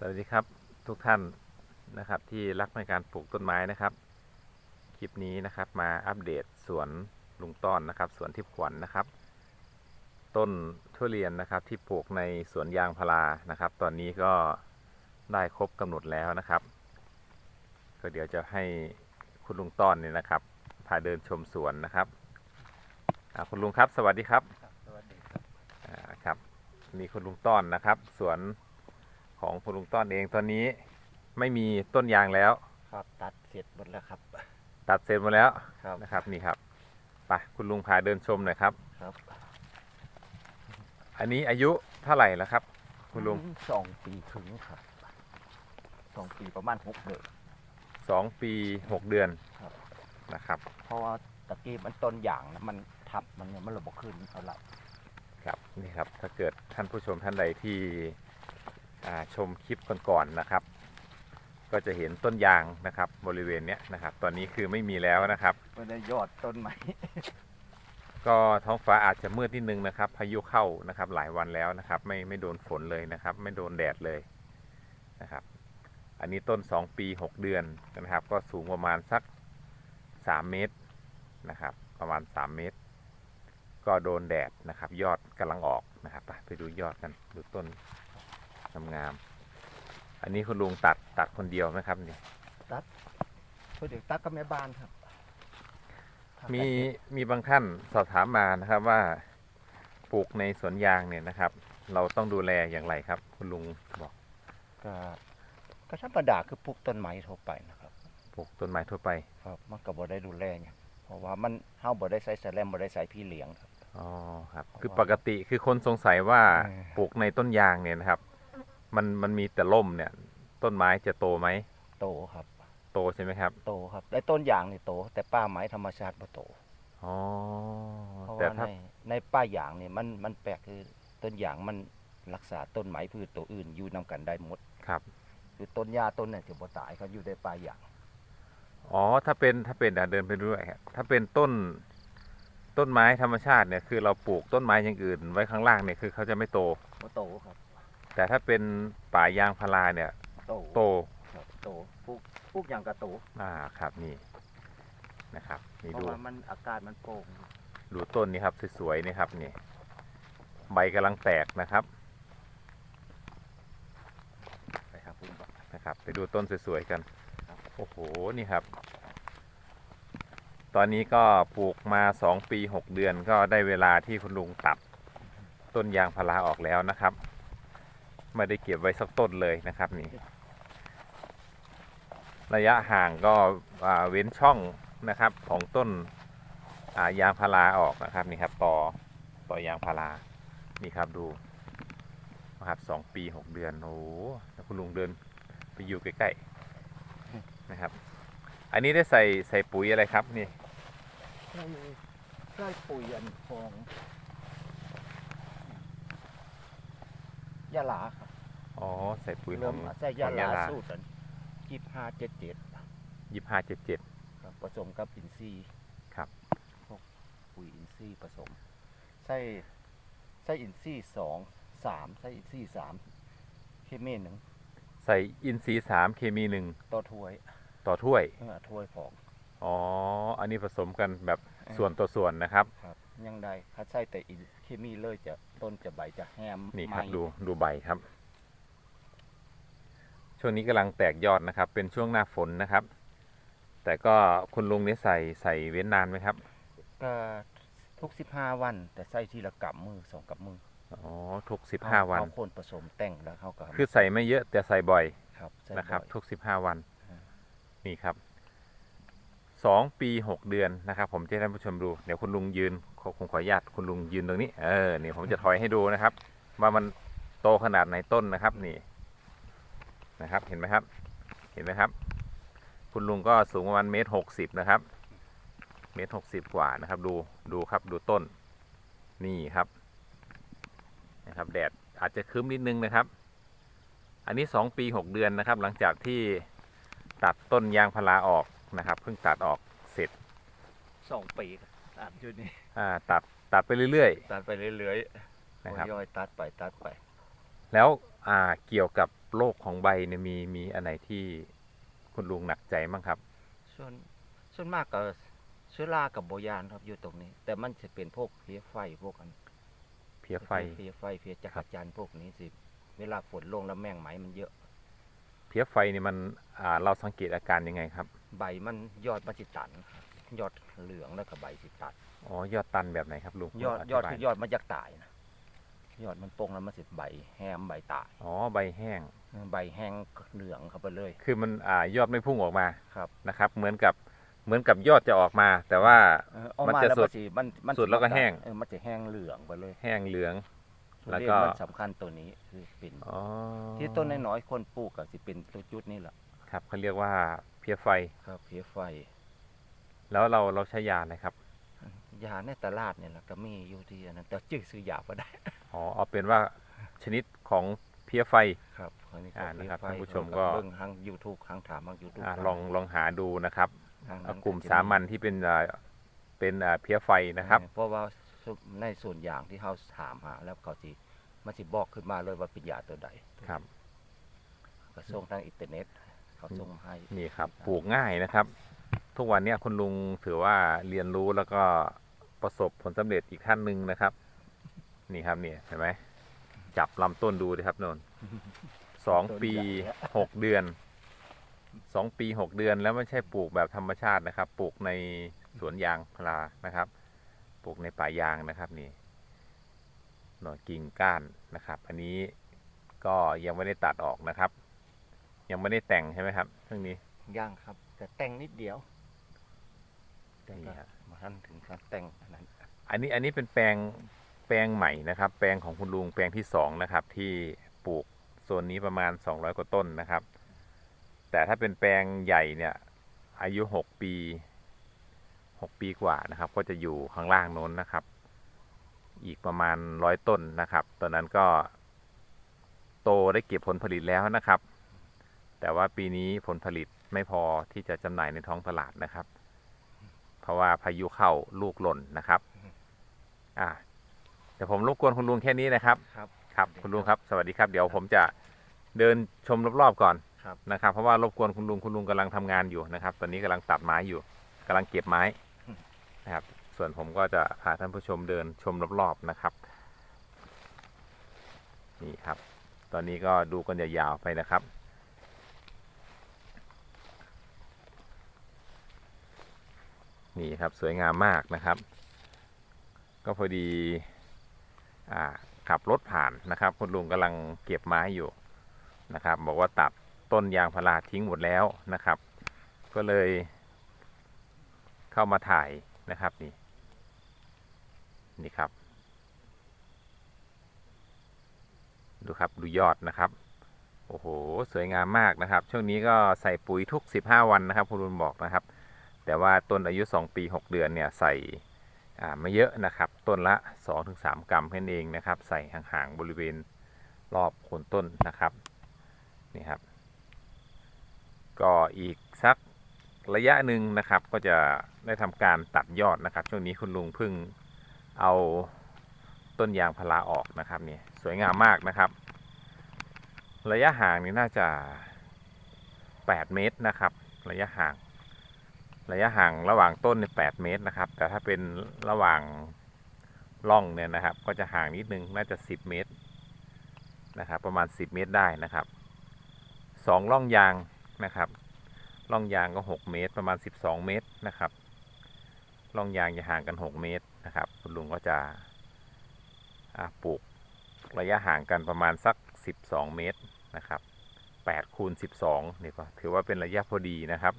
สวัสดีครับทุกท่านนะครับที่รักในการปลูกต้นไม้นะครับ คลิปนี้นะครับมาอัปเดตสวนลุงต้อนนะครับสวนทิพย์ขวัญนะครับ ต้นทุเรียนนะครับที่ปลูกในสวนยางพารานะครับ ตอนนี้ก็ได้ครบกำหนดแล้วนะครับ ก็เดี๋ยวจะให้คุณลุงต้อนเนี่ยนะครับพาเดินชมสวนนะครับอ่าคุณลุงครับสวัสดีครับครับสวัสดีครับอ่าครับนี่คุณลุงต้อนนะครับสวน ของคุณลุงต้อนเองตอนนี้ไม่มีต้นยางแล้วครับตัดเสร็จหมดแล้วครับ ตัดเสร็จหมดแล้วครับนะครับนี่ครับไปคุณลุงพาเดินชมหน่อยครับ ครับ อันนี้อายุเท่าไหร่แล้วครับ คุณลุงสองปีถึงครับสองปีประมาณหกเดือนสองปีหกเดือนครับนะครับ เพราะว่าตะกี้มันต้นอย่างนะมันทับมันเนี่ยมันระบบขึ้นเอาละครับนี่ครับถ้าเกิดท่านผู้ชมท่านใดที่อ่า ชมคลิปก่อนๆนะครับ ก็จะเห็นต้นยางนะครับ บริเวณเนี้ยนะครับ ตอนนี้คือไม่มีแล้วนะครับมันได้ยอดต้นใหม่ ก็ท้องฟ้าอาจจะมืดนิดนึงนะครับ พายุเข้านะครับ หลายวันแล้วนะครับ ไม่ไม่โดนฝนเลยนะครับ ไม่โดนแดดเลยนะครับ อันนี้ต้น 2 ปี 6 เดือนนะครับ ก็สูงประมาณสัก 3 เมตรนะครับ ประมาณ 3 เมตร ก็โดนแดดนะครับ ยอดกำลังออกนะครับไปไปดูยอดกันดูต้น งามๆอันนี้คุณลุงตัดตัดคนเดียวไหมครับนี่เพื่อเด็กตักก็แม่บ้านครับมีมีบางท่านสอบถามมานะครับว่าปลูกในสวนยางเนี่ยนะครับ เราต้องดูแลอย่างไรครับ คุณลุงบอก ก็ก็ธรรมดาคือปลูกต้นไม้ทั่วไปนะครับปลูกต้นไม้ทั่วไป ครับมันก็บ่ได้ดูแลเนี่ยงเพราะว่ามันเฮาบ่ได้ใส่แสลมบ่ได้ใส่พี่เลี้ยงครับอ๋อครับเพราะว่าคือปกติคือคนสงสัยว่าเออปลูกในต้นยางเนี่ยนะครับ มันมันมีแต่ร่มเนี่ย ต้นไม้จะโตไหมโตครับ โตใช่ไหมครับ โตครับได้ต้นอย่างนี่โต แต่ป้าไม้ธรรมชาติบ่โตอ๋อเพราะแต่ว่าถ้าในในป้าอย่างนี่มันมันแปลกคือต้นอย่างมันรักษาต้นไม้พืชตัวอื่นอยู่นํกันได้หมดครับคือต้นหญ้าต้นเนี่ยจะบ่ตายเขาอยู่ในป่าอย่าง อ๋อถ้าเป็นถ้าเป็นอะเดินไปดูด้วยครับถ้าเป็นต้นต้นไม้ธรรมชาติเนี่ยคือเราปลูกต้นไม้อย่างอื่น ไว้ข้างล่างเนี่ยคือเขาจะไม่โต บ่โตครับ แต่ถ้าเป็นป่ายางพาราเนี่ยโตโตครับโตปลูกปลูกอย่างกระโตอ่าครับนี่นะครับนี่เพราะดูว่ามันอากาศมันโปร่งดูต้นนี่ครับสวยๆนี่ครับนี่ใบกำลังแตกนะครับไปครับคุณบอกนะครับ ไปดูต้นสวยๆกันครับ โอ้โหนี่ครับ ตอนนี้ก็ปลูกมาสองปีหกเดือนก็ได้เวลาที่คุณลุงตัดต้นยางพาราออกแล้วนะครับ ไม่ได้เก็บไว้สักต้นเลยนะครับนี่ระยะห่างก็เว้นช่องนะครับของต้นายางพาราออกนะครับนี่ครับต่อต่อยางพารานี่ครับดูนะครับสองปีหกเดือนโอ้โหคุณลุงเดินไปอยู่ใกล้ๆนะครับ อันนี้ได้ใส่ใส่ปุ๋ยอะไรครับนี่ใช่ใช่ปุ๋ยอันของยาลาครับ อ๋อใส่ปุ๋ยขเริ่องมใส่ยาของลายาลาสูตรอันยี่ห้าเจ็ดเจ็ดยี่ห้าเจ็ดเจ็ดครับผสมกับอินทรีย์ครับ พวกปุ๋ยอินทรีย์ผสมใส่ใส่อินทรีย์สองสามใส่อินทรีย์สามเคมีหนึ่งใส่อินทรีย์สามเคมีหนึ่งต่อถ้วยต่อถ้วย เออถ้วยของ อ๋อ อันนี้ผสมกันแบบเออ ส่วนต่อส่วนนะครับ ครับยังได้ถ้าใส่แต่อินเคมีเลยจะต้นจะใบจะแฮมนี่ครับไหมดูดูใบครับ ช่วงนี้กำลังแตกยอดนะครับ เป็นช่วงหน้าฝนนะครับ แต่ก็คุณลุงนี่ใส่ใส่เว้นนานไหมครับก็ทุกสิบห้าวัน แต่ใส่ทีละกับมือสองกับมืออ๋อทุกสิบห้าวันเขาคนผสมแต่งแล้วเขาก็คือใส่ไม่เยอะแต่ใส่บ่อยครับใส่นะครับอยทุกสิบห้าวันอ่านี่ครับสองปีหกเดือนนะครับ ผมจะให้ท่านผู้ชมดูเดี๋ยวคุณลุงยืนขอผมขออนุญาตคุณลุงยืนตรงนี้เออนี่ผมจะถอยให้ดูนะครับ ว่ามันโตขนาดไหนต้นนะครับ นี่ นะครับ เห็นไหมครับ เห็นไหมครับ คุณลุงก็สูงประมาณเมตรหกสิบนะครับ เมตรหกสิบกว่านะครับ ดู ดูครับ ดูต้น นี่ครับ นะครับ แดดอาจจะครึ้มนิดนึงนะครับ อันนี้สองปีหกเดือนนะครับ หลังจากที่ตัดต้นยางพาราออกนะครับ เพิ่งตัดออกเสร็จสองปีตัดอยู่นี่อ่าตัดตัดไปเรื่อยตัดไปเรื่อยๆๆนะครับย่อยตัดไปตัดไป แล้วอ่าเกี่ยวกับ โรคของใบเนี่ยมีมีอันไหนที่คุณลุงหนักใจบ้างครับ ส่วนส่วนมากก็เชื้อรากับโบยานครับอยู่ตรงนี้ แต่มันจะเป็นพวกเพลี้ยไฟพวกอันเพี้ยไฟเพลี้ยไฟเพลี้ยจักรจันทร์พวกนี้สิ เวลาฝนลงแล้วแมงไหมมันเยอะ เพี้ยไฟนี่มันอ่าเราสังเกตอาการยังไงครับ ใบมันยอดมันจิตันครับยอดเหลืองแล้วก็ใบสิตันอ๋อยอดตันแบบไหนครับลุงยอดธิยอดบาคือยอดมันจะตายนะ ยอดมันโปงแล้วมันสิใบแห้มใบตายอ๋อใบแห้ง ใบแห้งเหลืองเข้าไปเลย คือมันอ่ายอดไม่พุ่งออกมาครับนะครับ เหมือนกับเหมือนกับยอดจะออกมา แต่ว่าเออเอามันมาจะแล้วสุมัดนสิมันมันสุดแล้วก็แห้งเออมันจะแห้งเหลืองไปเลย แห้งเหลืองทุแล้วเรียก็นมันสำคัญตัวนี้คือเป็นอ๋อที่ต้นน้อยๆคนปลูกก็สิเป็นตัวจุดนี่แหละครับเขาเรียกว่าเพี้ยไฟครับเพลี้ยไฟ แล้วเราเราใช้ยาอะไรครับ ยาในตลาดเนี่ยแหละก็มีอยู่ที่อันนั้นแต่จื้อซื้อยาบ่ได้ อ๋อเอาเป็นว่าชนิดของเพี้ยไฟ ครับอันนี้อ่าก็นะครับเพลี้ยไฟท่านผู้ชมก็ เบิ่งทาง YouTube ทางถามทาง YouTube อ่าลองลองหาดูนะครับทางเอานั้นกลุ่มจะสามัญที่เป็นอ่าเป็นอ่าเพี้ยไฟนะครับ เพราะว่าในส่วนอย่างที่เขาถามหาแล้วเขาสิมันสิบอกขึ้นมาเลยว่าเป็นยาตัวใดครับ ก็ส่งทางอินเทอร์เน็ต เขาส่งมาให้ นี่ครับปลูกง่ายนะครับ ทุกวันเนี้ยคุณลุงถือว่าเรียนรู้แล้วก็ ประสบผลสำเร็จอีกท่านหนึ่งนะครับ นี่ครับเนี่ยเห็นไหมจับลำต้นดูดิครับนนสองปีหกเดือนสองปีหกเดือนแล้วไม่ใช่ปลูกแบบธรรมชาตินะครับ ปลูกในสวนยางพารานะครับ ปลูกในป่ายางนะครับนี่หน่อยกิ่งก้านนะครับ อันนี้ก็ยังไม่ได้ตัดออกนะครับ ยังไม่ได้แต่งใช่ไหมครับเรื่องนี้ย่างครับ แต่แต่งนิดเดียว นี่ครับมาทันถึงการแต่งอันนั้นอันนี้อันนี้เป็นแปลงแปลงใหม่นะครับ แปลงของคุณลุงแปลงที่สองนะครับ ที่ปลูกโซนนี้ประมาณ 200 กว่าต้นนะครับ แต่ถ้าเป็นแปลงใหญ่เนี่ย อายุ 6 ปี 6 ปีกว่านะครับ ก็จะอยู่ข้างล่างโน้นนะครับ อีกประมาณร้อยต้นนะครับ ตอนนั้นก็ โตได้เก็บผลผลิตแล้วนะครับ แต่ว่าปีนี้ผลผลิตไม่พอที่จะจำหน่ายในท้องตลาดนะครับ ราะว่าพายุเข้าลูกหล่นนะครับ อ่าเดี๋ยวผมรบกวนคุณลุงแค่นี้นะครับ ครับครับคุณลุงครับสวัสดีครับ เดี๋ยวผมจะเดินชมรอบๆก่อนครับ นะครับ เพราะว่ารบกวนคุณลุงคุณลุงกำลังทำงานอยู่นะครับ ตอนนี้กำลังตัดไม้อยู่กำลังเก็บไม้นะครับ ส่วนผมก็จะพาท่านผู้ชมเดินชมรอบๆนะครับ นี่ครับ ตอนนี้ก็ดูกันยาวๆไปนะครับ นี่ครับสวยงามมากนะครับ ก็พอดีอ่าขับรถผ่านนะครับ คุณลุงกำลังเก็บไม้อยู่นะครับ บอกว่าตัดต้นยางพาราทิ้งหมดแล้วนะครับ ก็เลยเข้ามาถ่ายนะครับนี่นี่ครับ ดูครับดูยอดนะครับโอ้โห สวยงามมากนะครับ ช่วงนี้ก็ใส่ปุ๋ยทุก 15 วันนะครับคุณลุงบอกนะครับ แต่ว่าต้นอายุ 2 ปี 6 เดือนเนี่ยใส่ไม่เยอะนะครับ ต้นละ 2-3 กรัมแค่นั้นเองนะครับ ใส่ห่างๆบริเวณรอบโคนต้นนะครับนี่ครับ ก็อีกสักระยะหนึ่งนะครับ ก็จะได้ทำการตัดยอดนะครับ ช่วงนี้คุณลุงพิ่งเอาต้นยางพาราออกนะครับนี่สวยงามมากนะครับ ระยะห่างนี่น่าจะ 8 เมตรนะครับ ระยะห่าง ระยะห่างระหว่างต้นเนี่ยแปดเมตรนะครับ แต่ถ้าเป็นระหว่างร่องเนี่ยนะครับ ก็จะห่างนิดนึงน่าจะสิบเมตรนะครับ ประมาณสิบเมตรได้นะครับสองร่องยางนะครับร่องยางก็หกเมตร ประมาณสิบสองเมตรนะครับร่องยางจะห่างกันหกเมตรนะครับ คุณลุงก็จะปลูกระยะห่างกันประมาณสักสิบสองเมตรนะครับแปดคูณสิบสองนี่ก็ถือว่าเป็นระยะพอดีนะครับ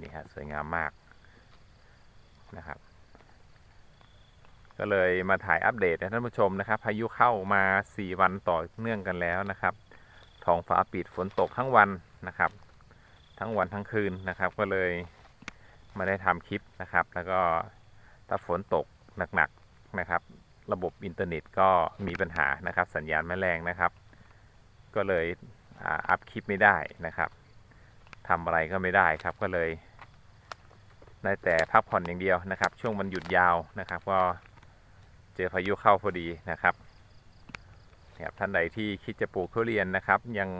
นี่ฮะสวยงามมากนะครับ ก็เลยมาถ่ายอัปเดตให้ท่านผู้ชมนะครับ พายุเข้ามา 4 วันต่อเนื่องกันแล้วนะครับท้องฟ้าปิดฝนตกทั้งวันนะครับ ทั้งวันทั้งคืนนะครับ ก็เลยมาได้ทำคลิปนะครับ แล้วก็ถ้าฝนตกหนักๆนะครับ ระบบอินเทอร์เน็ตก็มีปัญหานะครับ สัญญาณไม่แรงนะครับ ก็เลยอัพคลิปไม่ได้นะครับทำอะไรก็ไม่ได้ครับก็เลย ได้แต่พักผ่อนอย่างเดียวนะครับ ช่วงวันหยุดยาวนะครับ ก็เจอพายุเข้าพอดีนะครับนะครับท่านใดที่คิดจะปลูกทุเรียนนะครับ ยัง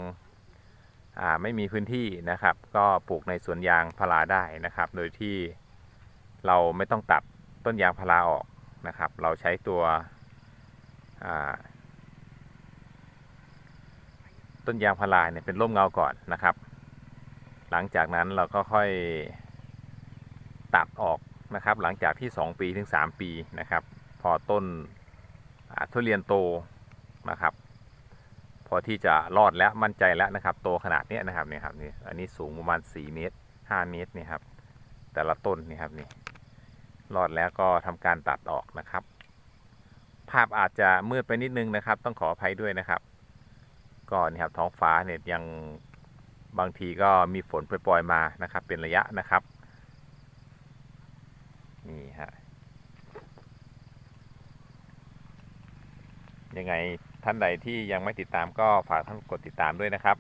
ไม่มีพื้นที่นะครับ ก็ปลูกในสวนยางพาราได้นะครับ โดยที่เราไม่ต้องตัดต้นยางพาราออกนะครับ เราใช้ตัวต้นยางพาราเนี่ยเป็นร่มเงาก่อนนะครับ หลังจากนั้นเราก็ค่อย ตัดออกนะครับ หลังจากที่ 2 ปีถึง 3 ปีนะครับ พอต้นทุเรียนโตนะครับ พอที่จะรอดแล้วมั่นใจแล้วนะครับโตขนาดนี้นะครับนี่ครับนี่อันนี้สูงประมาณ 4 เมตร 5 เมตรนี่ครับ แต่ละต้นนี่ครับนี่รอดแล้วก็ทำการตัดออกนะครับ ภาพอาจจะมืดไปนิดนึงนะครับ ต้องขออภัยด้วยนะครับก็นี่ครับท้องฟ้าเนี่ยยังบางทีก็มีฝนโปรยๆมานะครับ เป็นระยะนะครับ นี่ฮะ ยังไงท่านใดที่ยังไม่ติดตามก็ฝากท่านกดติดตามด้วยนะครับ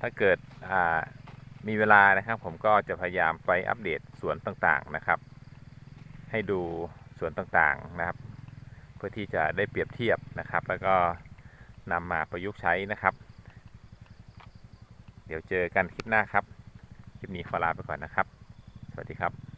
ถ้าเกิดมีเวลานะครับ ผมก็จะพยายามไปอัปเดตสวนต่างๆนะครับ ให้ดูสวนต่างๆนะครับ เพื่อที่จะได้เปรียบเทียบนะครับ แล้วก็นำมาประยุกต์ใช้นะครับ เดี๋ยวเจอกันคลิปหน้าครับ คลิปนี้ขอลาไปก่อนนะครับ สวัสดีครับ